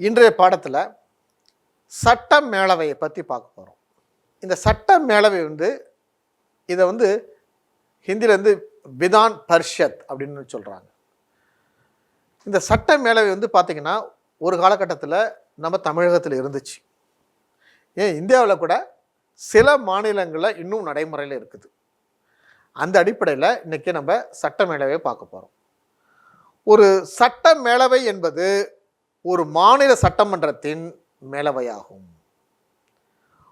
இன்றைய பாடத்தில் சட்ட மேலவையை பற்றி பார்க்க போகிறோம் இந்த சட்ட மேலவை வந்து இதை வந்து ஹிந்திலேருந்து விதான் பர்ஷத் அப்படின்னு சொல்கிறாங்க இந்த சட்ட மேலவை வந்து பார்த்திங்கன்னா ஒரு காலகட்டத்தில் நம்ம தமிழகத்தில் இருந்துச்சு. ஏன்? இந்தியாவில் கூட சில மாநிலங்களில் இன்னும் நடைமுறையில் இருக்குது. அந்த அடிப்படையில் இன்றைக்கி நம்ம சட்ட மேலவையை பார்க்க போகிறோம் ஒரு சட்ட மேலவை என்பது ஒரு மாநில சட்டமன்றத்தின் மேலவையாகும்.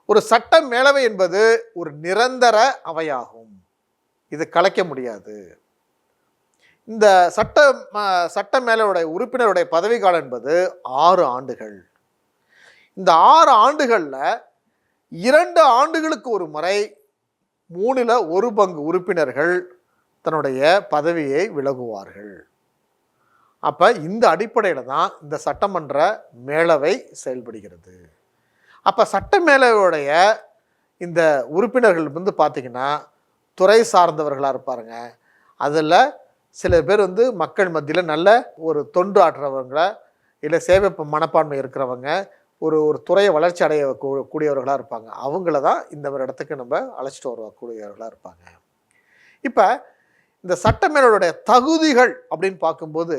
ஒரு சட்ட மேலவை என்பது ஒரு நிரந்தர அவையாகும். இது கலைக்க முடியாது. இந்த சட்ட ம- சட்ட மேலவுடைய உறுப்பினருடைய பதவிக்காலம் என்பது ஆறு ஆண்டுகள். இந்த ஆறு ஆண்டுகளில் இரண்டு ஆண்டுகளுக்கு ஒரு முறை மூணில் ஒரு பங்கு உறுப்பினர்கள் தன்னுடைய பதவியை விலகுவார்கள். அப்போ இந்த அடிப்படையில் தான் இந்த சட்டமன்ற மேலவை செயல்படுகிறது. அப்போ சட்ட மேலவையுடைய இந்த உறுப்பினர்கள் வந்து பார்த்திங்கன்னா துறை சார்ந்தவர்களாக இருப்பாருங்க. அதில் சில பேர் வந்து மக்கள் மத்தியில் நல்ல ஒரு தொண்டு ஆற்றுறவங்க இல்லை சேவை மனப்பான்மை இருக்கிறவங்க ஒரு ஒரு துறையை வளர்ச்சி அடைய கூடியவர்களாக இருப்பாங்க. அவங்கள தான் இந்த ஒரு இடத்துக்கு நம்ம அழைச்சிட்டு வரக்கூடியவர்களாக இருப்பாங்க. இப்போ இந்த சட்டமேலோடைய தகுதிகள் அப்படின்னு பார்க்கும்போது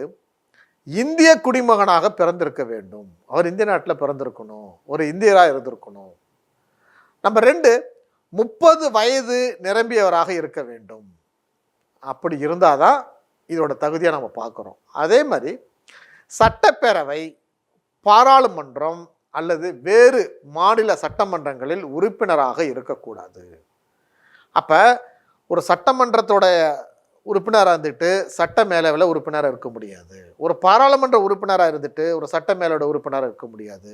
இந்திய குடிமகனாக பிறந்திருக்க வேண்டும். அவர் இந்திய நாட்டில் பிறந்திருக்கணும். ஒரு இந்தியராக இருந்திருக்கணும். நம்ம ரெண்டு முப்பது வயது நிரம்பியவராக இருக்க வேண்டும். அப்படி இருந்தால் தான் இதோட தகுதியை நம்ம பார்க்குறோம். அதே மாதிரி சட்டப்பேரவை பாராளுமன்றம் அல்லது வேறு மாநில சட்டமன்றங்களில் உறுப்பினராக இருக்கக்கூடாது. அப்போ ஒரு சட்டமன்றத்தோட உறுப்பினராக இருந்துட்டு சட்ட மேலவையில் உறுப்பினராக இருக்க முடியாது. ஒரு பாராளுமன்ற உறுப்பினராக இருந்துட்டு ஒரு சட்ட மேலோட உறுப்பினராக இருக்க முடியாது.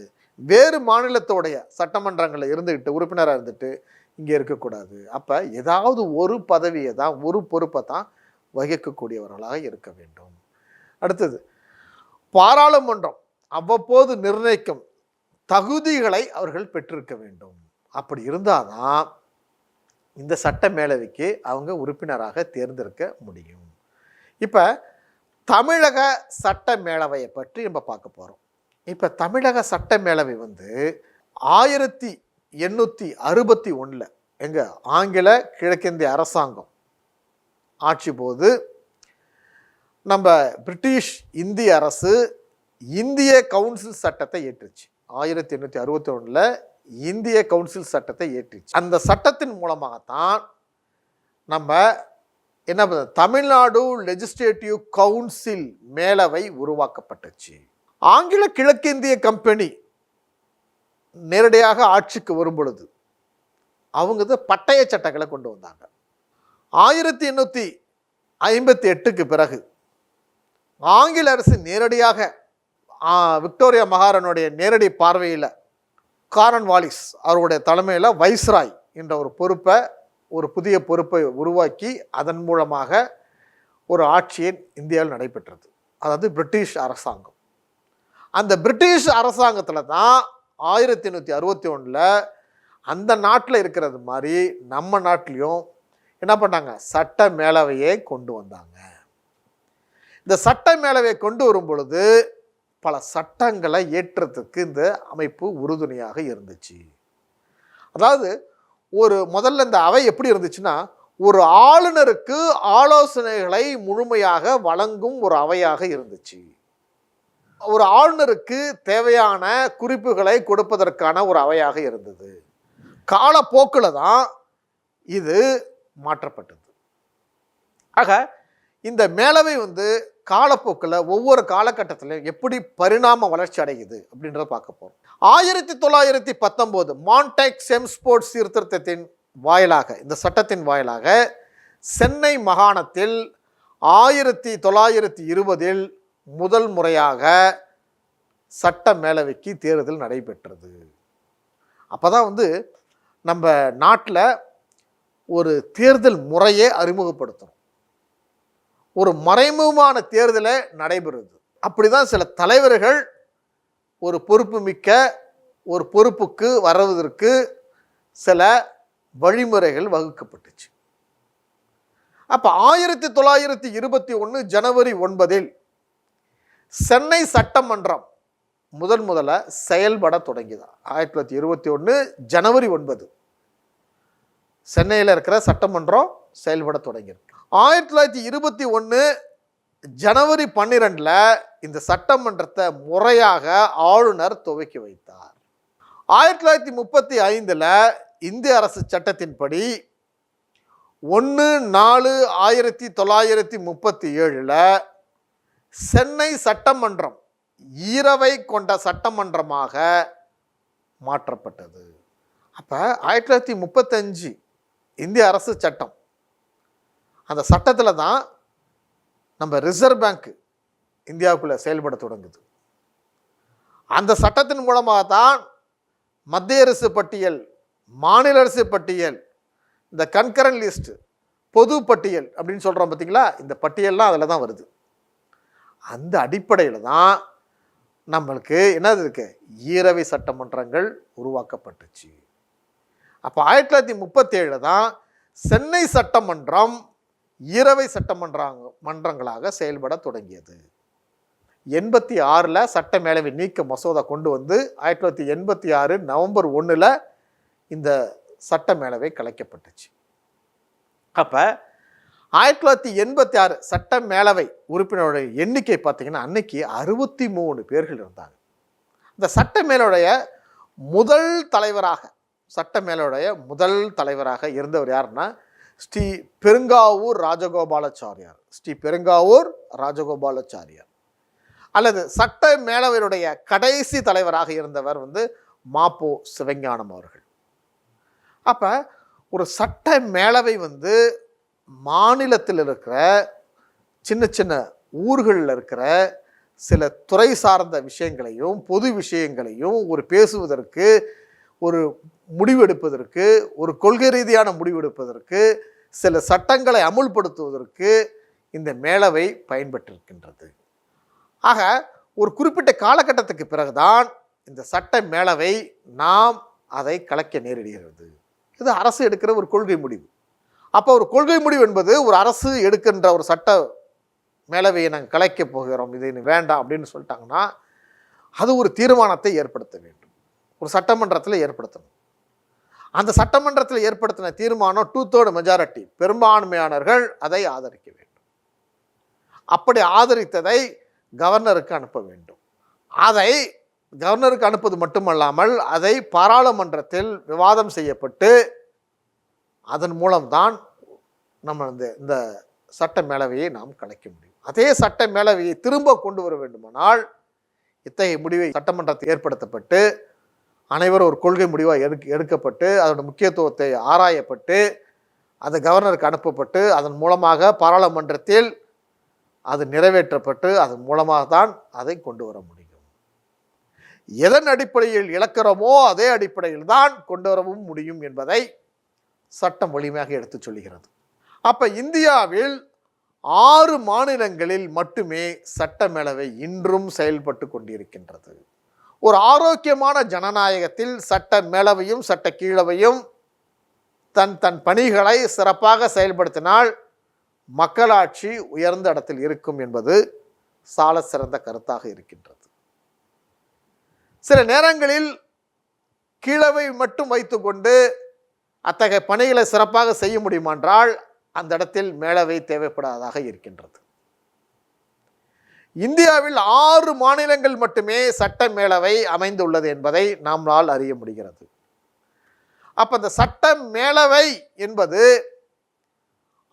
வேறு மாநிலத்தோடைய சட்டமன்றங்களில் இருந்துக்கிட்டு உறுப்பினராக இருந்துட்டு இங்கே இருக்கக்கூடாது. அப்போ ஏதாவது ஒரு பதவியை தான் ஒரு பொறுப்பை தான் வகிக்கக்கூடியவர்களாக இருக்க வேண்டும். அடுத்தது பாராளுமன்றம் அவ்வப்போது நிர்ணயிக்கும் தகுதிகளை அவர்கள் பெற்றிருக்க வேண்டும். அப்படி இருந்தால் தான் இந்த சட்ட மேலவைக்கு அவங்க உறுப்பினராக தேர்ந்தெடுக்க முடியும். இப்போ தமிழக சட்ட மேலவையை பற்றி நம்ம பார்க்க போகிறோம் இப்போ தமிழக சட்ட மேலவை வந்து ஆயிரத்தி எண்ணூற்றி அறுபத்தி ஒன்றில் எங்கள் ஆங்கில கிழக்கிந்திய அரசாங்கம் ஆட்சி போது நம்ம பிரிட்டிஷ் இந்திய அரசு இந்திய கவுன்சில் சட்டத்தை ஏற்றுச்சு ஆயிரத்தி எண்ணூற்றி அறுபத்தி ஒன்றில் இந்திய கவுன்சில் சட்டத்தை ஏற்றிச்சு. அந்த சட்டத்தின் மூலமாகத்தான் நம்ம என்ன தமிழ்நாடு லெஜிஸ்லேட்டிவ் கவுன்சில் மேலவை உருவாக்கப்பட்டுச்சு. ஆங்கில கிழக்கிந்திய கம்பெனி நேரடியாக ஆட்சிக்கு வரும் பொழுது அவங்க தான் பட்டய சட்டங்களை கொண்டு வந்தாங்க. ஆயிரத்தி எண்ணூற்றி ஐம்பத்தி எட்டுக்கு பிறகு ஆங்கில அரசு நேரடியாக விக்டோரியா மகாரனுடைய நேரடி பார்வையில் காரன் வாலிஸ் அவருடைய தலைமையில் வைஸ்ராய் என்ற ஒரு பொறுப்பை ஒரு புதிய பொறுப்பை உருவாக்கி அதன் மூலமாக ஒரு ஆட்சியை இந்தியாவில் நடைபெற்றது. அதாவது பிரிட்டிஷ் அரசாங்கம். அந்த பிரிட்டிஷ் அரசாங்கத்தில் தான் ஆயிரத்தி எண்ணூற்றி அறுபத்தி ஒன்றில் அந்த நாட்டில் இருக்கிறது மாதிரி நம்ம நாட்டிலையும் என்ன பண்ணாங்க? சட்ட மேலவையை கொண்டு வந்தாங்க. இந்த சட்ட மேலவையை கொண்டு வரும் பொழுது பல சட்டங்களை ஏற்றத்துக்கு இந்த அமைப்பு உறுதுணையாக இருந்துச்சு. அதாவது ஒரு முதல்ல இந்த அவை எப்படி இருந்துச்சுன்னா ஒரு ஆளுநருக்கு ஆலோசனைகளை முழுமையாக வழங்கும் ஒரு அவையாக இருந்துச்சு. ஒரு ஆளுநருக்கு தேவையான குறிப்புகளை கொடுப்பதற்கான ஒரு அவையாக இருந்தது. காலப்போக்கில் தான் இது மாற்றப்பட்டது. ஆக இந்த மேலவை வந்து காலப்போக்கில் ஒவ்வொரு காலகட்டத்திலையும் எப்படி பரிணாம வளர்ச்சி அடையுது அப்படின்றத பார்க்க போகிறோம் ஆயிரத்தி தொள்ளாயிரத்தி பத்தொம்போது மான்டெக் செம்ஸ்போர்ட் சீர்திருத்தத்தின் வாயிலாக இந்த சட்டத்தின் வாயிலாக சென்னை மாகாணத்தில் ஆயிரத்தி தொள்ளாயிரத்தி இருபதில் முதல் முறையாக சட்ட மேலவைக்கு தேர்தல் நடைபெற்றது. அப்போ தான் வந்து நம்ம நாட்டில் ஒரு தேர்தல் முறையே அறிமுகப்படுத்தணும் ஒரு மறைமுகமான தேர்தலை நடைபெறுது. அப்படிதான் சில தலைவர்கள் ஒரு பொறுப்பு மிக்க ஒரு பொறுப்புக்கு வருவதற்கு சில வழிமுறைகள் வகுக்கப்பட்டுச்சு. அப்போ ஆயிரத்தி தொள்ளாயிரத்தி இருபத்தி ஒன்று ஜனவரி ஒன்பதில் சென்னை சட்டமன்றம் முதன் முதல்ல செயல்பட தொடங்கிதான் ஆயிரத்தி தொள்ளாயிரத்தி இருபத்தி ஒன்று ஜனவரி ஒன்பது. சென்னையில் இருக்கிற சட்டமன்றம் செயல்பட தொடங்கியிருக்கு. ஆயிரத்தி தொள்ளாயிரத்தி இருபத்தி ஒன்று ஜனவரி பன்னிரெண்டில் இந்த சட்டமன்றத்தை முறையாக ஆளுநர் துவக்கி வைத்தார். ஆயிரத்தி தொள்ளாயிரத்தி முப்பத்தி ஐந்தில் இந்திய அரசு சட்டத்தின்படி ஒன்று நாலு ஆயிரத்தி தொள்ளாயிரத்தி முப்பத்தி ஏழில் சென்னை சட்டமன்றம் ஈரவை கொண்ட சட்டமன்றமாக மாற்றப்பட்டது. அப்போ ஆயிரத்தி தொள்ளாயிரத்தி முப்பத்தஞ்சு இந்திய அரசு சட்டம் அந்த சட்டத்தில் தான் நம்ம ரிசர்வ் பேங்க் இந்தியாவுக்குள்ளே செயல்பட தொடங்குது. அந்த சட்டத்தின் மூலமாக தான் மத்திய அரசு பட்டியல் மாநில அரசு பட்டியல் இந்த கன்கரண்ட் லிஸ்ட் பொது பட்டியல் அப்படின்னு சொல்கிறோம் பார்த்தீங்களா இந்த பட்டியல்லாம் அதில் தான் வருது. அந்த அடிப்படையில் தான் நம்மளுக்கு என்னது இருக்கு? ஈரவை சட்டமன்றங்கள் உருவாக்கப்பட்டுச்சு. அப்போ ஆயிரத்தி தொள்ளாயிரத்தி முப்பத்தேழில் தான் சென்னை சட்டமன்றம் இரவை சட்டமன்றாங்க மன்றங்களாக செயல்பட தொடங்கியது. எண்பத்தி ஆறில் சட்ட மேலவை நீக்க மசோதா கொண்டு வந்து ஆயிரத்தி தொள்ளாயிரத்தி எண்பத்தி ஆறு நவம்பர் ஒன்றில் இந்த சட்ட மேலவை கலைக்கப்பட்டுச்சு. அப்போ ஆயிரத்தி தொள்ளாயிரத்தி எண்பத்தி ஆறு சட்ட மேலவை உறுப்பினருடைய எண்ணிக்கை பார்த்திங்கன்னா அன்னைக்கு அறுபத்தி மூணு பேர்கள் இருந்தாங்க. இந்த சட்ட மேலுடைய முதல் தலைவராக சட்ட மேலுடைய முதல் தலைவராக இருந்தவர் யாருன்னா ஸ்ரீ பெருங்காவூர் ராஜகோபாலாச்சாரியார். ஸ்ரீ பெருங்காவூர் ராஜகோபாலாச்சாரியார். அல்லது சட்ட மேலவையுடைய கடைசி தலைவராக இருந்தவர் வந்து மாப்போ சிவஞானம் அவர்கள். அப்போ ஒரு சட்ட மேலவை வந்து மாநிலத்தில் இருக்கிற சின்ன சின்ன ஊர்களில் இருக்கிற சில துறை சார்ந்த விஷயங்களையும் பொது விஷயங்களையும் ஒரு பேசுவதற்கு ஒரு முடிவெடுப்பதற்கு ஒரு கொள்கை ரீதியான முடிவெடுப்பதற்கு சில சட்டங்களை அமுல்படுத்துவதற்கு இந்த மேலவை பயன்பட்டிருக்கின்றது. ஆக ஒரு குறிப்பிட்ட காலகட்டத்துக்கு பிறகுதான் இந்த சட்ட மேலவை நாம் அதை கலைக்க நேரிடுகிறது. இது அரசு எடுக்கிற ஒரு கொள்கை முடிவு. அப்போ ஒரு கொள்கை முடிவு என்பது ஒரு அரசு எடுக்கின்ற ஒரு சட்ட மேலவையை நாங்கள் கலைக்கப் போகிறோம் இது வேண்டாம் அப்படின்னு சொல்லிட்டாங்கன்னா அது ஒரு தீர்மானத்தை ஏற்படுத்த வேண்டும். ஒரு சட்டமன்றத்தில் ஏற்படுத்தணும். அந்த சட்டமன்றத்தில் ஏற்படுத்தின தீர்மானம் டூ தேர்டு மெஜாரிட்டி பெரும்பான்மையானர்கள் அதை ஆதரிக்க வேண்டும். அப்படி ஆதரித்ததை கவர்னருக்கு அனுப்ப வேண்டும். அதை கவர்னருக்கு அனுப்புவது மட்டுமல்லாமல் அதை பாராளுமன்றத்தில் விவாதம் செய்யப்பட்டு அதன் மூலம்தான் நம்ம இந்த இந்த சட்ட மேலவையை நாம் கலைக்க முடியும். அதே சட்ட மேலவையை திரும்ப கொண்டு வர வேண்டுமானால் இத்தகைய முடிவை சட்டமன்றத்தில் ஏற்படுத்தப்பட்டு அனைவரும் ஒரு கொள்கை முடிவாக எடுக்க எடுக்கப்பட்டு அதோட முக்கியத்துவத்தை ஆராயப்பட்டு அது கவர்னருக்கு அனுப்பப்பட்டு அதன் மூலமாக பாராளுமன்றத்தில் அது நிறைவேற்றப்பட்டு அதன் மூலமாக தான் அதை கொண்டு வர முடியும். எதன் அடிப்படையில் இழக்கிறோமோ அதே அடிப்படையில் தான் கொண்டு வரவும் முடியும் என்பதை சட்டம் வலிமையாக எடுத்துச் சொல்கிறது அப்போ இந்தியாவில் ஆறு மாநிலங்களில் மட்டுமே சட்ட மேலவை இன்றும் செயல்பட்டு கொண்டிருக்கின்றது. ஒரு ஆரோக்கியமான ஜனநாயகத்தில் சட்ட மேலவையும் சட்ட கீழவையும் தன் தன் பணிகளை சிறப்பாக செயல்படுத்தினால் மக்களாட்சி உயர்ந்த இடத்தில் இருக்கும் என்பது சால சிறந்த கருத்தாக இருக்கின்றது. சில நேரங்களில் கீழவை மட்டும் வைத்துக்கொண்டு அத்தகைய பணிகளை சிறப்பாக செய்ய முடியுமென்றால் அந்த இடத்தில் மேலவை தேவைப்படாததாக இருக்கின்றது. இந்தியாவில் ஆறு மாநிலங்கள் மட்டுமே சட்ட மேலவை அமைந்துள்ளது என்பதை நம்மால் அறிய முடிகிறது. அப்போ இந்த சட்ட மேலவை என்பது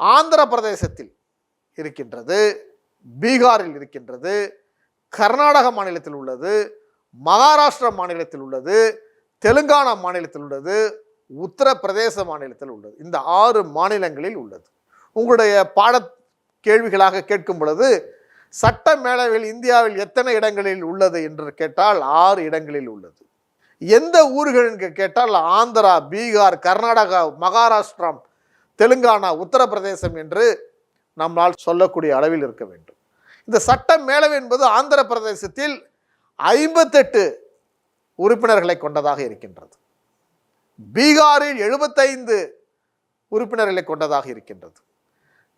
ஆந்திர பிரதேசத்தில் இருக்கின்றது பீகாரில் இருக்கின்றது கர்நாடக மாநிலத்தில் உள்ளது மகாராஷ்டிரா மாநிலத்தில் உள்ளது தெலுங்கானா மாநிலத்தில் உள்ளது உத்தரப்பிரதேச மாநிலத்தில் உள்ளது. இந்த ஆறு மாநிலங்களில் உள்ளது. உங்களுடைய பாட கேள்விகளாக கேட்கும் பொழுது சட்ட மேலவையில் இந்தியாவில் எத்தனை இடங்களில் உள்ளது என்று கேட்டால் ஆறு இடங்களில் உள்ளது. எந்த ஊர்கள்னு கேட்டால் ஆந்திரா பீகார் கர்நாடகா மகாராஷ்டிரம் தெலுங்கானா உத்தரப்பிரதேசம் என்று நம்மால் சொல்லக்கூடிய அளவில் இருக்க வேண்டும். இந்த சட்ட மேலவை என்பது ஆந்திர பிரதேசத்தில் ஐம்பத்தெட்டு உறுப்பினர்களை கொண்டதாக இருக்கின்றது. பீகாரில் எழுபத்தைந்து உறுப்பினர்களை கொண்டதாக இருக்கின்றது.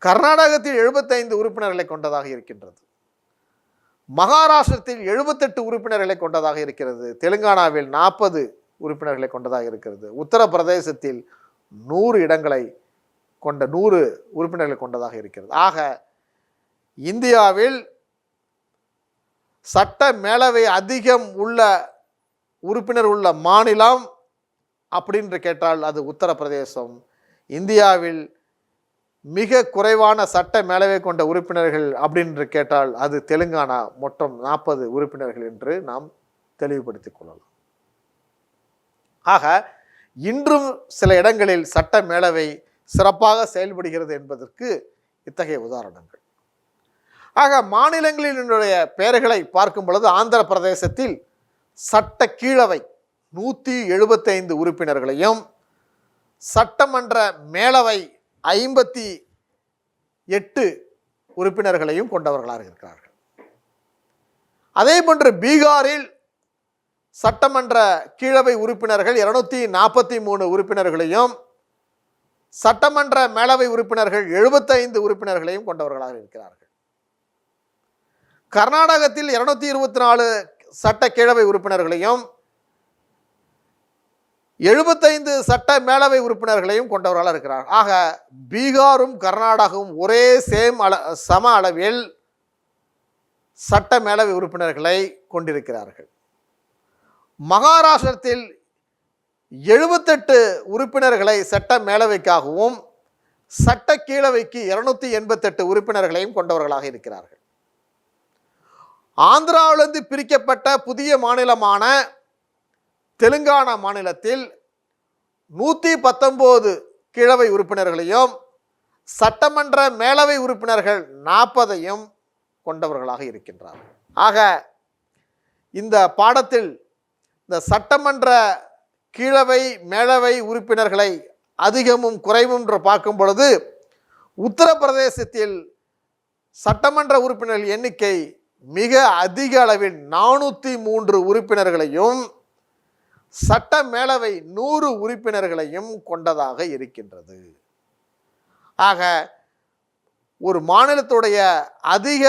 கர்நாடகத்தில் எழுபத்தைந்து உறுப்பினர்களை கொண்டதாக இருக்கின்றது. மகாராஷ்டிரத்தில் எழுபத்தெட்டு உறுப்பினர்களை கொண்டதாக இருக்கிறது. தெலுங்கானாவில் நாற்பது உறுப்பினர்களை கொண்டதாக இருக்கிறது. உத்தரப்பிரதேசத்தில் நூறு இடங்களை கொண்ட நூறு உறுப்பினர்களை கொண்டதாக இருக்கிறது. ஆக இந்தியாவில் சட்ட மேலவை அதிகம் உள்ள உறுப்பினர் உள்ள மாநிலம் அப்படின்னு கேட்டால் அது உத்தரப்பிரதேசம். இந்தியாவில் மிக குறைவான சட்ட மேலவை கொண்ட உறுப்பினர்கள் அப்படின்னு கேட்டால் அது தெலுங்கானா மொத்தம் நாற்பது உறுப்பினர்கள் என்று நாம் தெளிவுபடுத்திக் கொள்ளலாம். ஆக இன்றும் சில இடங்களில் சட்ட மேலவை சிறப்பாக செயல்படுகிறது என்பதற்கு இத்தகைய உதாரணங்கள். ஆக மாநிலங்களினுடைய பெயர்களை பார்க்கும் பொழுது ஆந்திர பிரதேசத்தில் சட்ட கீழவை நூற்றி எழுபத்தைந்து உறுப்பினர்களையும் சட்டமன்ற மேலவை ஐம்பத்தி எட்டு உறுப்பினர்களையும் கொண்டவர்களாக இருக்கிறார்கள். அதே போன்று பீகாரில் சட்டமன்ற கீழவை உறுப்பினர்கள் இருநூத்தி நாற்பத்தி மூணு உறுப்பினர்களையும் சட்டமன்ற மேலவை உறுப்பினர்கள் எழுபத்தைந்து உறுப்பினர்களையும் கொண்டவர்களாக இருக்கிறார்கள். கர்நாடகத்தில் இருநூத்தி இருபத்தி நாலு சட்ட கீழவை உறுப்பினர்களையும் எழுபத்தைந்து சட்ட மேலவை உறுப்பினர்களையும் கொண்டவர்களாக இருக்கிறார். ஆக பீகாரும் கர்நாடகாவும் ஒரே சேம் அள சம அளவில் சட்ட மேலவை உறுப்பினர்களை கொண்டிருக்கிறார்கள். மகாராஷ்டிரத்தில் எழுபத்தெட்டு உறுப்பினர்களை சட்ட மேலவைக்காகவும் சட்ட கீழவைக்கு இருநூத்தி எண்பத்தெட்டு உறுப்பினர்களையும் கொண்டவர்களாக இருக்கிறார்கள். ஆந்திராவிலிருந்து பிரிக்கப்பட்ட புதிய மாநிலமான தெலுங்கானா மாநிலத்தில் நூற்றி பத்தொம்போது கிழவை உறுப்பினர்களையும் சட்டமன்ற மேலவை உறுப்பினர்கள் நாற்பதையும் கொண்டவர்களாக இருக்கின்றார். ஆக இந்த பாடத்தில் இந்த சட்டமன்ற கீழவை மேலவை உறுப்பினர்களை அதிகமும் குறைவும் என்று பார்க்கும் பொழுது உத்தரப்பிரதேசத்தில் சட்டமன்ற உறுப்பினர்கள் எண்ணிக்கை மிக அதிக அளவில் நானூற்றி மூன்று உறுப்பினர்களையும் சட்ட மேலவை நூறு உறுப்பினர்களையும் கொண்டதாக இருக்கின்றது. ஆக ஒரு மாநிலத்துடைய அதிக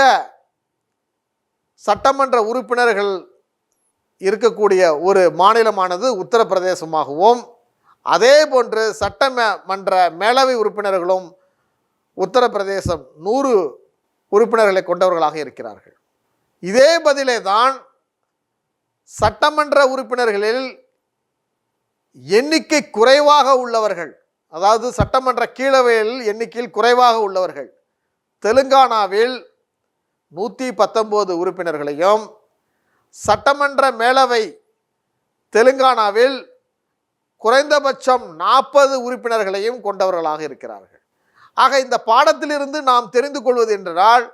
சட்டமன்ற உறுப்பினர்கள் இருக்கக்கூடிய ஒரு மாநிலமானது உத்தரப்பிரதேசமாகவும் அதே போன்று சட்டமன்ற மேலவை உறுப்பினர்களும் உத்தரப்பிரதேசம் நூறு உறுப்பினர்களை கொண்டவர்களாக இருக்கிறார்கள். இதே பதிலே தான் சட்டமன்ற உறுப்பினர்களில் எண்ணிக்கை குறைவாக உள்ளவர்கள் அதாவது சட்டமன்ற கீழவையில் எண்ணிக்கையில் குறைவாக உள்ளவர்கள் தெலுங்கானாவில் நூற்றி பத்தொம்போது உறுப்பினர்களையும் சட்டமன்ற மேலவை தெலுங்கானாவில் குறைந்தபட்சம் நாற்பது உறுப்பினர்களையும் கொண்டவர்களாக இருக்கிறார்கள். ஆக இந்த பாடத்திலிருந்து நாம் தெரிந்து கொள்வது என்றால்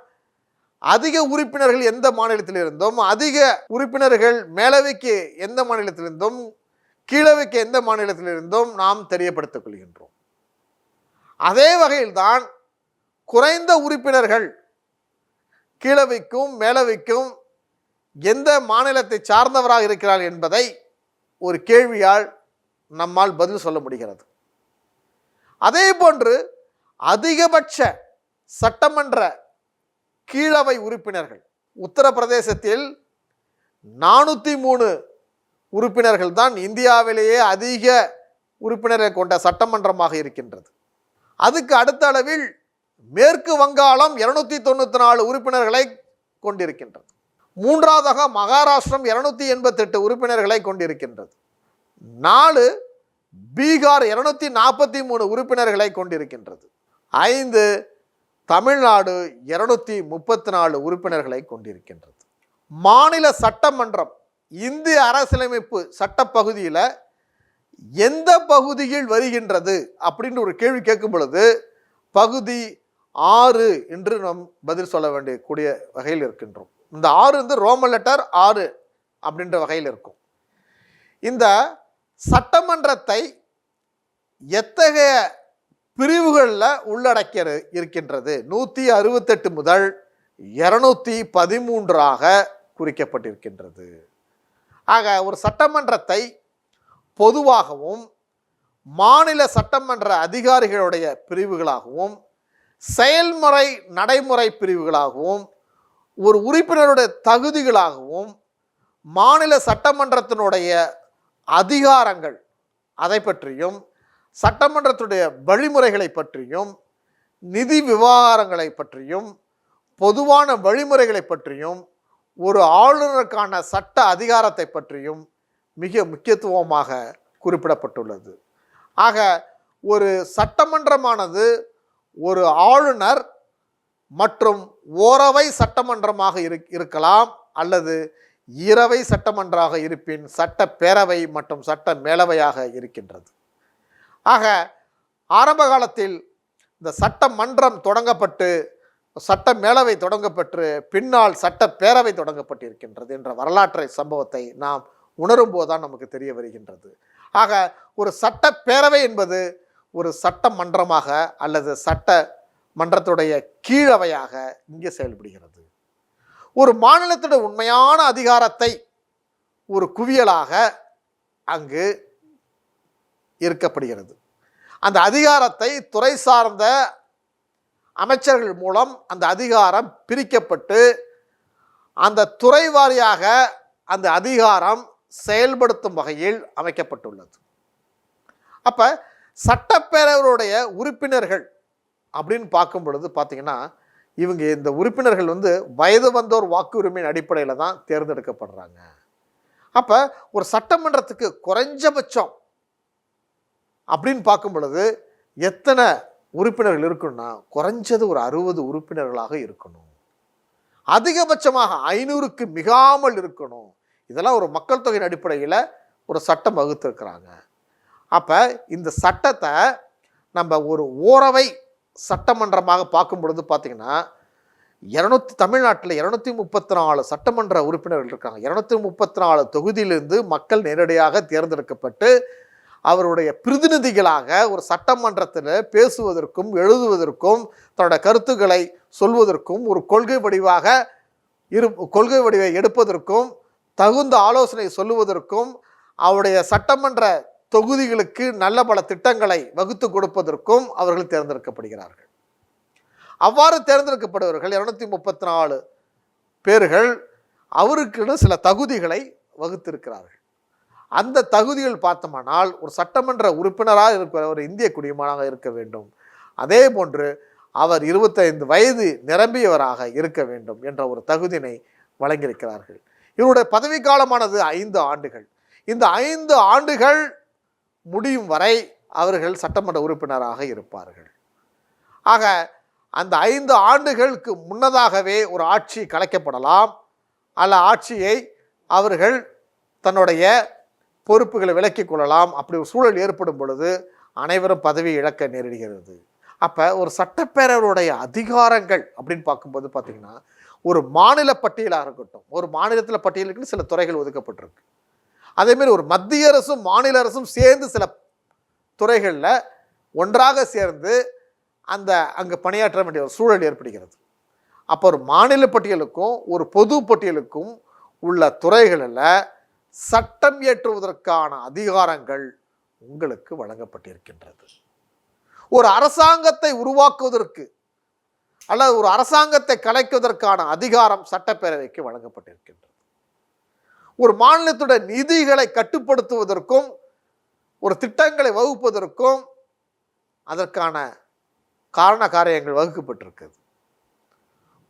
அதிக உறுப்பினர்கள் எந்த மாநிலத்திலிருந்தும் அதிக உறுப்பினர்கள் மேலவைக்கு எந்த மாநிலத்திலிருந்தும் கீழவைக்கு எந்த மாநிலத்திலிருந்தும் நாம் தெரியப்படுத்திக் கொள்கின்றோம் அதே வகையில்தான் குறைந்த உறுப்பினர்கள் கீழவைக்கும் மேலவைக்கும் எந்த மாநிலத்தை சார்ந்தவராக இருக்கிறார் என்பதை ஒரு கேள்வியால் நம்மால் பதில் சொல்ல முடிகிறது. அதே போன்று அதிகபட்ச சட்டமன்ற கீழவை உறுப்பினர்கள் உத்தரப்பிரதேசத்தில் நானூற்றி மூணு உறுப்பினர்கள் தான் இந்தியாவிலேயே அதிக உறுப்பினரை கொண்ட சட்டமன்றமாக இருக்கின்றது. அதுக்கு அடுத்த அளவில் மேற்கு வங்காளம் இருநூத்தி தொண்ணூற்றி நாலு உறுப்பினர்களை கொண்டிருக்கின்றது. மூன்றாவதாக மகாராஷ்டிரம் இருநூத்தி எண்பத்தெட்டு உறுப்பினர்களை கொண்டிருக்கின்றது. நாலு பீகார் இருநூத்தி நாற்பத்தி மூணு உறுப்பினர்களை கொண்டிருக்கின்றது. ஐந்து தமிழ்நாடு இருநூத்தி முப்பத்தி நாலு உறுப்பினர்களை கொண்டிருக்கின்றது. மாநில சட்டமன்றம் இந்திய அரசியலமைப்பு சட்டப்பகுதியில் எந்த பகுதியில் வருகின்றது அப்படின்னு ஒரு கேள்வி கேட்கும் பொழுது பகுதி ஆறு என்று நாம் பதில் சொல்ல வேண்டிய கூடிய வகையில் இருக்கின்றோம். இந்த ஆறு வந்து ரோமன் லெட்டர் ஆறு அப்படின்ற வகையில் இருக்கும். இந்த சட்டமன்றத்தை எத்தகைய பிரிவுகளில் உள்ளடக்கிய இருக்கின்றது? நூற்றி அறுபத்தெட்டு முதல் இரநூத்தி பதிமூன்றாக குறிக்கப்பட்டிருக்கின்றது. ஆக ஒரு சட்டமன்றத்தை பொதுவாகவும் மாநில சட்டமன்ற அதிகாரிகளுடைய பிரிவுகளாகவும் செயல்முறை நடைமுறை பிரிவுகளாகவும் ஒரு உறுப்பினருடைய தகுதிகளாகவும் மாநில சட்டமன்றத்தினுடைய அதிகாரங்கள் அதை பற்றியும் சட்டமன்றத்துடைய வழிமுறைகளை பற்றியும் நிதி விவகாரங்களை பற்றியும் பொதுவான வழிமுறைகளை பற்றியும் ஒரு ஆளுநருக்கான சட்ட அதிகாரத்தை பற்றியும் மிக முக்கியத்துவமாக குறிப்பிடப்பட்டுள்ளது. ஆக ஒரு சட்டமன்றமானது ஒரு ஆளுநர் மற்றும் ஓரவை சட்டமன்றமாக இருக்கலாம் அல்லது இரவை சட்டமன்றாக இருப்பின் சட்டப்பேரவை மற்றும் சட்ட மேலவையாக இருக்கின்றது. ஆக ஆரம்ப காலத்தில் இந்த சட்டமன்றம் தொடங்கப்பட்டு சட்ட மேலவை தொடங்கப்பட்டு பின்னால் சட்டப்பேரவை தொடங்கப்பட்டிருக்கின்றது என்ற வரலாற்றை சம்பவத்தை நாம் உணரும் போதுதான் நமக்கு தெரிய வருகின்றது. ஆக ஒரு சட்டப்பேரவை என்பது ஒரு சட்ட மன்றமாக அல்லது சட்ட மன்றத்துடைய கீழவையாக இங்கே செயல்படுகிறது. ஒரு மாநிலத்துடைய உண்மையான அதிகாரத்தை ஒரு குவியலாக அங்கு இருக்கப்படுகிறது. அந்த அதிகாரத்தை துறை சார்ந்த அமைச்சர்கள் மூலம் அந்த அதிகாரம் பிரிக்கப்பட்டு அந்த துறை வாரியாக அந்த அதிகாரம் செயல்படுத்தும் வகையில் அமைக்கப்பட்டுள்ளது. அப்போ சட்டப்பேரவருடைய உறுப்பினர்கள் அப்படின்னு பார்க்கும் பொழுது பார்த்தீங்கன்னா இவங்க இந்த உறுப்பினர்கள் வந்து வயது வந்தோர் வாக்குரிமையின் அடிப்படையில் தான் தேர்ந்தெடுக்கப்படுறாங்க. அப்போ ஒரு சட்டமன்றத்துக்கு குறைஞ்சபட்சம் அப்படின்னு பார்க்கும் பொழுது எத்தனை உறுப்பினர்கள் இருக்குன்னா குறைஞ்சது ஒரு அறுபது உறுப்பினர்களாக இருக்கணும். அதிகபட்சமாக ஐநூறுக்கு மிகாமல் இருக்கணும். இதெல்லாம் ஒரு மக்கள் தொகையின் அடிப்படையில் ஒரு சட்டம் வகுத்திருக்கிறாங்க. அப்போ இந்த சட்டத்தை நம்ம ஒரு ஓரவை சட்டமன்றமாக பார்க்கும் பொழுது பார்த்தீங்கன்னா இரநூத்தி தமிழ்நாட்டில் இரநூத்தி முப்பத்தி நாலு சட்டமன்ற உறுப்பினர்கள் இருக்காங்க. இரநூத்தி முப்பத்தி நாலு தொகுதியிலிருந்து மக்கள் நேரடியாக தேர்ந்தெடுக்கப்பட்டு அவருடைய பிரதிநிதிகளாக ஒரு சட்டமன்றத்தில் பேசுவதற்கும் எழுதுவதற்கும் தன்னோட கருத்துக்களை சொல்வதற்கும் ஒரு கொள்கை வடிவாக இரு கொள்கை வடிவை எடுப்பதற்கும் தகுந்த ஆலோசனை சொல்லுவதற்கும் அவருடைய சட்டமன்ற தொகுதிகளுக்கு நல்ல பல திட்டங்களை வகுத்து கொடுப்பதற்கும் அவர்கள் தேர்ந்தெடுக்கப்படுகிறார்கள். அவ்வாறு தேர்ந்தெடுக்கப்படுவர்கள் இரநூத்தி முப்பத்தி நாலு பேர்கள் அவருக்குன்னு சில தகுதிகளை வகுத்திருக்கிறார்கள். அந்த தகுதிகள் பார்த்தோமானால் ஒரு சட்டமன்ற உறுப்பினராக இருக்கிற ஒரு இந்திய குடிமகனாக இருக்க வேண்டும். அதே போன்று அவர் இருபத்தைந்து வயது நிரம்பியவராக இருக்க வேண்டும் என்ற ஒரு தகுதியினை வழங்கியிருக்கிறார்கள். இவருடைய பதவி காலமானது ஐந்து ஆண்டுகள். இந்த ஐந்து ஆண்டுகள் முடியும் வரை அவர்கள் சட்டமன்ற உறுப்பினராக இருப்பார்கள். ஆக அந்த ஐந்து ஆண்டுகளுக்கு முன்னதாகவே ஒரு ஆட்சி கலைக்கப்படலாம். அல்ல ஆட்சியை அவர்கள் தன்னுடைய பொறுப்புகளை விலக்கிக் கொள்ளலாம். அப்படி ஒரு சூழல் ஏற்படும் பொழுது அனைவரும் பதவி இழக்க நேரிடுகிறது. அப்போ ஒரு சட்டப்பேரவருடைய அதிகாரங்கள் அப்படின்னு பார்க்கும்போது பார்த்திங்கன்னா ஒரு மாநில பட்டியலாக இருக்கட்டும் ஒரு மாநிலத்தில் பட்டியலுக்கு சில துறைகள் ஒதுக்கப்பட்டிருக்கு. அதேமாரி ஒரு மத்திய அரசும் மாநில அரசும் சேர்ந்து சில துறைகளில் ஒன்றாக சேர்ந்து அந்த அங்கே பணியாற்ற வேண்டிய ஒரு சூழல் ஏற்படுகிறது. அப்போ ஒரு மாநில பட்டியலுக்கும் ஒரு பொது பட்டியலுக்கும் உள்ள துறைகளில் சட்டம் இயற்றுவதற்கான அதிகாரங்கள் உங்களுக்கு வழங்கப்பட்டிருக்கின்றது. ஒரு அரசாங்கத்தை உருவாக்குவதற்கு அல்லது ஒரு அரசாங்கத்தை கலைக்குவதற்கான அதிகாரம் சட்டப்பேரவைக்கு வழங்கப்பட்டிருக்கின்றது. ஒரு மாநிலத்துடைய நிதிகளை கட்டுப்படுத்துவதற்கும் ஒரு திட்டங்களை வகுப்பதற்கும் அதற்கான காரண காரியங்கள் வகுக்கப்பட்டிருக்குது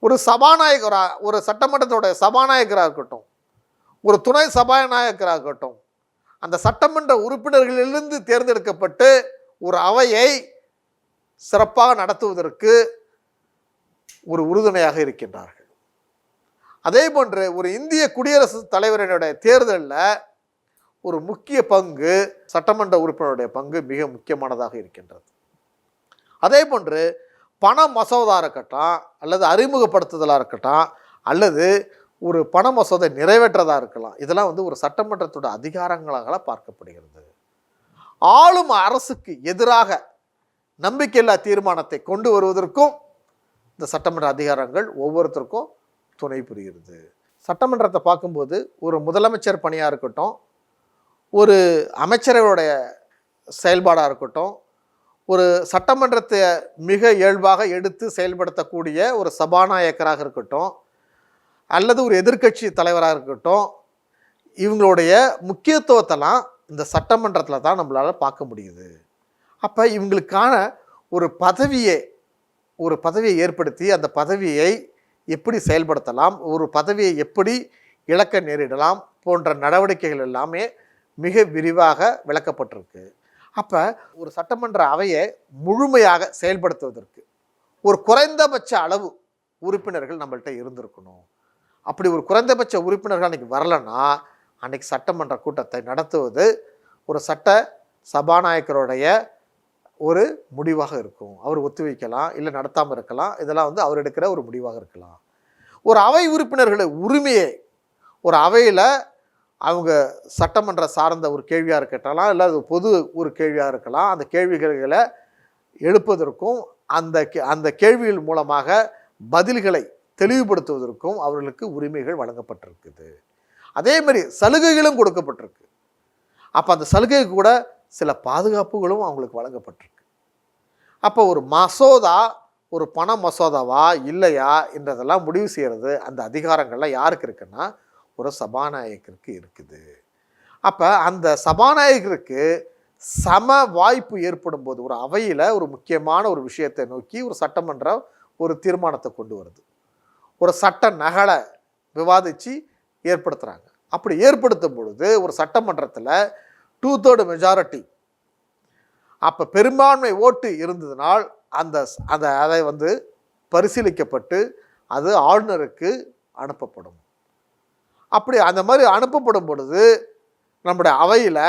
ஒரு சபாநாயகராக ஒரு சட்டமன்றத்தோட சபாநாயகராக இருக்கட்டும் ஒரு துணை சபாநாயகராகட்டும் அந்த சட்டமன்ற உறுப்பினர்களிலிருந்து தேர்ந்தெடுக்கப்பட்டு ஒரு அவையை சிறப்பாக நடத்துவதற்கு ஒரு உறுதுணையாக இருக்கின்றார்கள். அதே போன்று ஒரு இந்திய குடியரசு தலைவரினுடைய தேர்தலில் ஒரு முக்கிய பங்கு சட்டமன்ற உறுப்பினருடைய பங்கு மிக முக்கியமானதாக இருக்கின்றது. அதே போன்று பண மசோதா இருக்கட்டும் அல்லது அறிமுகப்படுத்துதலாக இருக்கட்டும் அல்லது ஒரு பண மசோதை நிறைவேற்றதாக இருக்கலாம். இதெல்லாம் வந்து ஒரு சட்டமன்றத்தோட அதிகாரங்களாக பார்க்கப்படுகிறது. ஆளும் அரசுக்கு எதிராக நம்பிக்கையில்லா தீர்மானத்தை கொண்டு வருவதற்கும் இந்த சட்டமன்ற அதிகாரங்கள் ஒவ்வொருத்தருக்கும் துணை புரிகிறது. சட்டமன்றத்தை பார்க்கும்போது ஒரு முதலமைச்சர் பணியாக இருக்கட்டும் ஒரு அமைச்சர்களுடைய செயல்பாடாக இருக்கட்டும் ஒரு சட்டமன்றத்தை மிக இயல்பாக எடுத்து செயல்படுத்தக்கூடிய ஒரு சபாநாயகராக இருக்கட்டும் அல்லது ஒரு எதிர்க்கட்சி தலைவராக இருக்கட்டும் இவங்களுடைய முக்கியத்துவத்தெல்லாம் இந்த சட்டமன்றத்தில் தான் நம்மளால் பார்க்க முடியுது. அப்போ இவங்களுக்கான ஒரு பதவியை ஒரு பதவியை ஏற்படுத்தி அந்த பதவியை எப்படி செயல்படுத்தலாம் ஒரு பதவியை எப்படி இழக்க நேரிடலாம் போன்ற நடவடிக்கைகள் எல்லாமே மிக விரிவாக விளக்கப்பட்டிருக்கு. அப்போ ஒரு சட்டமன்ற அவையை முழுமையாக செயல்படுத்துவதற்கு ஒரு குறைந்தபட்ச அளவு உறுப்பினர்கள் நம்மள்கிட்ட இருந்திருக்கணும். அப்படி ஒரு குறைந்தபட்ச உறுப்பினர்கள் அன்றைக்கி வரலன்னா அன்றைக்கி சட்டமன்ற கூட்டத்தை நடத்துவது ஒரு சட்ட சபாநாயகருடைய ஒரு முடிவாக இருக்கும். அவர் ஒத்துவைக்கலாம் இல்லை நடத்தாமல் இருக்கலாம். இதெல்லாம் வந்து அவர் எடுக்கிற ஒரு முடிவாக இருக்கலாம். ஒரு அவை உறுப்பினர்களை உரிமையை ஒரு அவையில் அவங்க சட்டமன்ற சார்ந்த ஒரு கேள்வியாக இருக்கட்டலாம் இல்லை அது பொது ஒரு கேள்வியாக இருக்கலாம் அந்த கேள்விகளை எழுப்பதற்கும் அந்த கே- அந்த கேள்விகள் மூலமாக பதில்களை தெளிவுபடுத்துவதற்கும் அவர்களுக்கு உரிமைகள் வழங்கப்பட்டிருக்குது. அதே மாதிரி சலுகைகளும் கொடுக்கப்பட்டிருக்கு. அப்போ அந்த சலுகை கூட சில பாதுகாப்புகளும் அவங்களுக்கு வழங்கப்பட்டிருக்கு. அப்போ ஒரு மசோதா ஒரு பண மசோதாவா இல்லையா என்றதெல்லாம் முடிவு செய்கிறது அந்த அதிகாரங்கள்லாம் யாருக்கு இருக்குன்னா ஒரு சபாநாயகருக்கு இருக்குது. அப்போ அந்த சபாநாயகருக்கு சம வாய்ப்பு ஏற்படும் போது ஒரு அவையில் ஒரு முக்கியமான ஒரு விஷயத்தை நோக்கி ஒரு சட்டமன்றம் ஒரு தீர்மானத்தை கொண்டு வருது. ஒரு சட்ட நகலை விவாதித்து ஏற்படுத்துகிறாங்க அப்படி ஏற்படுத்தும் பொழுது ஒரு சட்டமன்றத்தில் டூ தேர்டு மெஜாரிட்டி அப்போ பெரும்பான்மை ஓட்டு இருந்ததுனால் அந்த அந்த அதை வந்து பரிசீலிக்கப்பட்டு அது ஆளுநருக்கு அனுப்பப்படும். அப்படி அந்த மாதிரி அனுப்பப்படும் பொழுது நம்முடைய அவையில்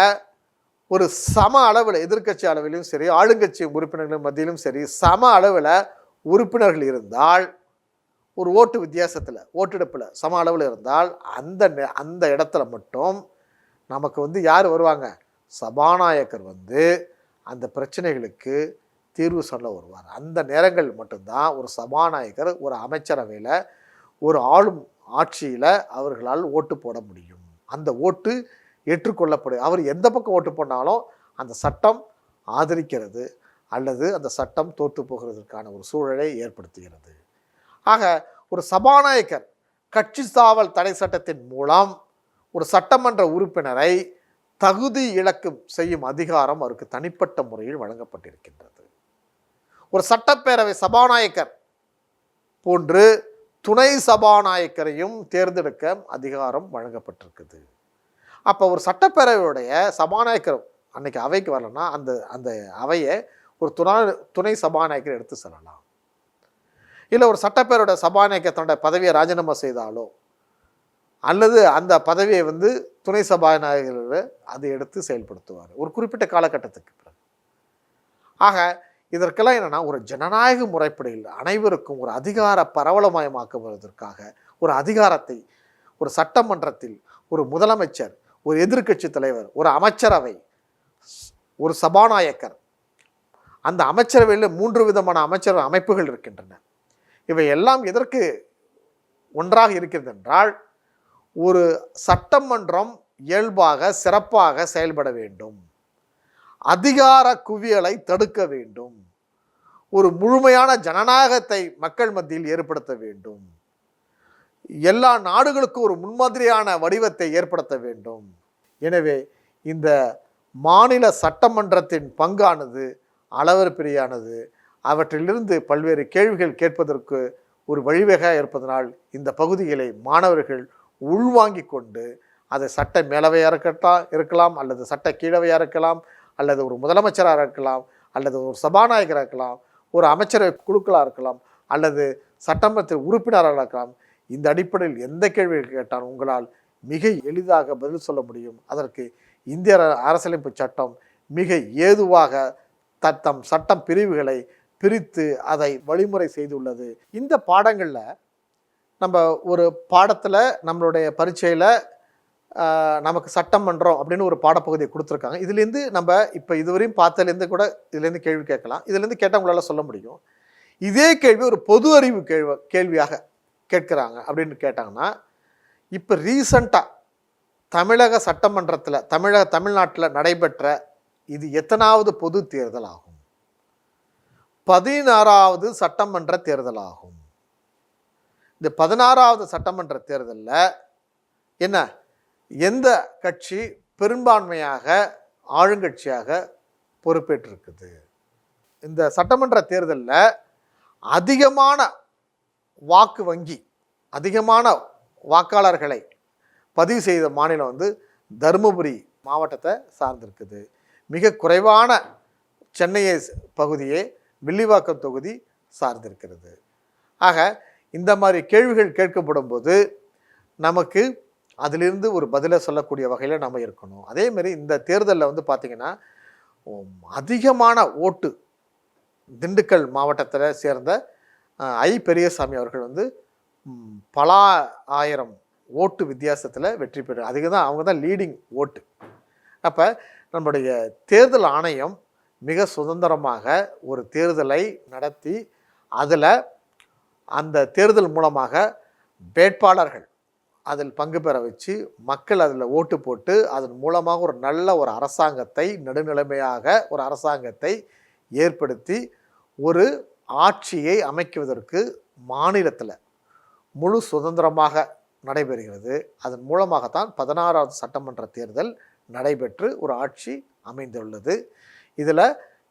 ஒரு சம அளவில் எதிர்க்கட்சி அளவிலும் சரி ஆளுங்கட்சி உறுப்பினர்களும் மத்தியிலும் சரி சம அளவில் உறுப்பினர்கள் இருந்தால் ஒரு ஓட்டு வித்தியாசத்தில் ஓட்டெடுப்பில் சம அளவில் இருந்தால் அந்த அந்த இடத்துல மட்டும் நமக்கு வந்து யார் வருவாங்க? சபாநாயகர் வந்து அந்த பிரச்சனைகளுக்கு தீர்வு சொல்ல வருவார். அந்த நேரங்கள் மட்டும்தான் ஒரு சபாநாயகர் ஒரு அமைச்சரவையில் ஒரு ஆளும் ஆட்சியில் அவர்களால் ஓட்டு போட முடியும். அந்த ஓட்டு ஏற்றுக்கொள்ளப்படும் அவர் எந்த பக்கம் ஓட்டு போனாலும் அந்த சட்டம் ஆதரிக்கிறது அல்லது அந்த சட்டம் தோற்று போகிறதுக்கான ஒரு சூழலை ஏற்படுத்துகிறது. ஆக ஒரு சபாநாயகர் கட்சி சாவல் தடை சட்டத்தின் மூலம் ஒரு சட்டமன்ற உறுப்பினரை தகுதி இழக்கும் செய்யும் அதிகாரம் அவருக்கு தனிப்பட்ட முறையில் வழங்கப்பட்டிருக்கின்றது. ஒரு சட்டப்பேரவை சபாநாயகர் போன்று துணை சபாநாயகரையும் தேர்ந்தெடுக்க அதிகாரம் வழங்கப்பட்டிருக்குது. அப்போ ஒரு சட்டப்பேரவையுடைய சபாநாயகர் அன்னைக்கு அவைக்கு வரலன்னா அந்த அந்த அவையை ஒரு துணா துணை சபாநாயகர் எடுத்து செல்லலாம். இல்லை ஒரு சட்டப்பேரோட சபாநாயகர் தன்னோட பதவியை ராஜினாமா செய்தாலோ அல்லது அந்த பதவியை வந்து துணை சபாநாயகர் அதை எடுத்து செயல்படுத்துவார். ஒரு குறிப்பிட்ட காலகட்டத்துக்கு பிறகு. ஆக இதற்கெல்லாம் என்னென்னா ஒரு ஜனநாயக முறைப்படியில் அனைவருக்கும் ஒரு அதிகார பரவலமயமாக்குவதற்காக ஒரு அதிகாரத்தை ஒரு சட்டமன்றத்தில் ஒரு முதலமைச்சர் ஒரு எதிர்க்கட்சி தலைவர் ஒரு அமைச்சரவை ஒரு சபாநாயகர் அந்த அமைச்சரவையில் மூன்று விதமான அமைச்சர் அமைப்புகள் இருக்கின்றன. இவை எல்லாம் எதற்கு ஒன்றாக இருக்கிறது என்றால் ஒரு சட்டமன்றம் இயல்பாக சிறப்பாக செயல்பட வேண்டும். அதிகார குவியலை தடுக்க வேண்டும். ஒரு முழுமையான ஜனநாயகத்தை மக்கள் மத்தியில் ஏற்படுத்த வேண்டும். எல்லா நாடுகளுக்கும் ஒரு முன்மாதிரியான வடிவத்தை ஏற்படுத்த வேண்டும். எனவே இந்த மாநில சட்டமன்றத்தின் பங்கானது அளவர் பிரியானது அவற்றிலிருந்து பல்வேறு கேள்விகள் கேட்பதற்கு ஒரு வழிவகையாக இருப்பதனால் இந்த பகுதிகளை மாணவர்கள் உள்வாங்கி கொண்டு அது சட்ட மேலவையாக இருக்கட்டும் இருக்கலாம் அல்லது சட்ட கீழவையாக இருக்கலாம் அல்லது ஒரு முதலமைச்சராக இருக்கலாம் அல்லது ஒரு சபாநாயகராக இருக்கலாம் ஒரு அமைச்சரவை குழுக்களாக இருக்கலாம் அல்லது சட்டமன்றத்தில் உறுப்பினராக இருக்கலாம். இந்த அடிப்படையில் எந்த கேள்வி கேட்டால் உங்களால் மிக எளிதாக பதில் சொல்ல முடியும். அதற்கு இந்திய அரசியலமைப்பு சட்டம் மிக ஏதுவாக தத்தம் சட்டம் பிரிவுகளை பிரித்து அதை வழிமுறை செய்துள்ளது. இந்த பாடங்களில் நம்ம ஒரு பாடத்தில் நம்மளுடைய பரீட்சையில் நமக்கு சட்டம் பண்ணுறோம் அப்படின்னு ஒரு பாடப்பகுதியை கொடுத்துருக்காங்க. இதுலேருந்து நம்ம இப்போ இதுவரையும் பார்த்ததுலேருந்து கூட இதுலேருந்து கேள்வி கேட்கலாம். இதுலேருந்து கேட்டால் உங்களால் சொல்ல முடியும். இதே கேள்வி ஒரு பொது அறிவு கேள்வி கேள்வியாக கேட்குறாங்க அப்படின்னு கேட்டாங்கன்னா இப்போ ரீசண்டாக தமிழக சட்டமன்றத்தில் தமிழக தமிழ்நாட்டில் நடைபெற்ற இது எத்தனாவது பொது தேர்தல் ஆகும்? பதினாறாவது சட்டமன்ற தேர்தல் ஆகும் இந்த பதினாறாவது சட்டமன்ற தேர்தலில் என்ன? எந்த கட்சி பெரும்பான்மையாக ஆளுங்கட்சியாக பொறுப்பேற்றிருக்குது? இந்த சட்டமன்ற தேர்தலில் அதிகமான வாக்கு வங்கி அதிகமான வாக்காளர்களை பதிவு செய்த மாநிலம் வந்து தருமபுரி மாவட்டத்தை சார்ந்திருக்குது. மிக குறைவான சென்னையை பகுதியை பகுதியே வில்லிவாக்கம் தொகுதி சார்ந்திருக்கிறது. ஆக இந்த மாதிரி கேள்விகள் கேட்கப்படும் போது நமக்கு அதிலிருந்து ஒரு பதிலை சொல்லக்கூடிய வகையில் நம்ம இருக்கணும். அதே மாதிரி இந்த தேர்தலில் வந்து பார்த்திங்கன்னா அதிகமான ஓட்டு திண்டுக்கல் மாவட்டத்தில் சேர்ந்த ஐ பெரியசாமி அவர்கள் வந்து பல ஆயிரம் ஓட்டு வித்தியாசத்தில் வெற்றி பெறு அதுக்கு தான் அவங்க தான் லீடிங் ஓட்டு. அப்போ நம்முடைய தேர்தல் ஆணையம் மிக சுதந்திரமாக ஒரு தேர்தலை நடத்தி அதில் அந்த தேர்தல் மூலமாக வேட்பாளர்கள் அதில் பங்கு பெற வச்சு மக்கள் அதில் ஓட்டு போட்டு அதன் மூலமாக ஒரு நல்ல ஒரு அரசாங்கத்தை நடுநிலைமையாக ஒரு அரசாங்கத்தை ஏற்படுத்தி ஒரு ஆட்சியை அமைக்குவதற்கு மாநிலத்தில் முழு சுதந்திரமாக நடைபெறுகிறது. அதன் மூலமாகத்தான் பதினாறாவது சட்டமன்ற தேர்தல் நடைபெற்று ஒரு ஆட்சி அமைந்துள்ளது. இதில்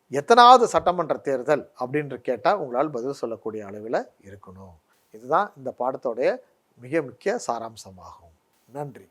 எத்தனாவது சட்டமன்ற தேர்தல் அப்படின்னு கேட்டால் உங்களால் பதில் சொல்லக்கூடிய அளவில் இருக்கணும். இதுதான் இந்த பாடத்தோடைய மிக முக்கிய சாராம்சமாகும். நன்றி.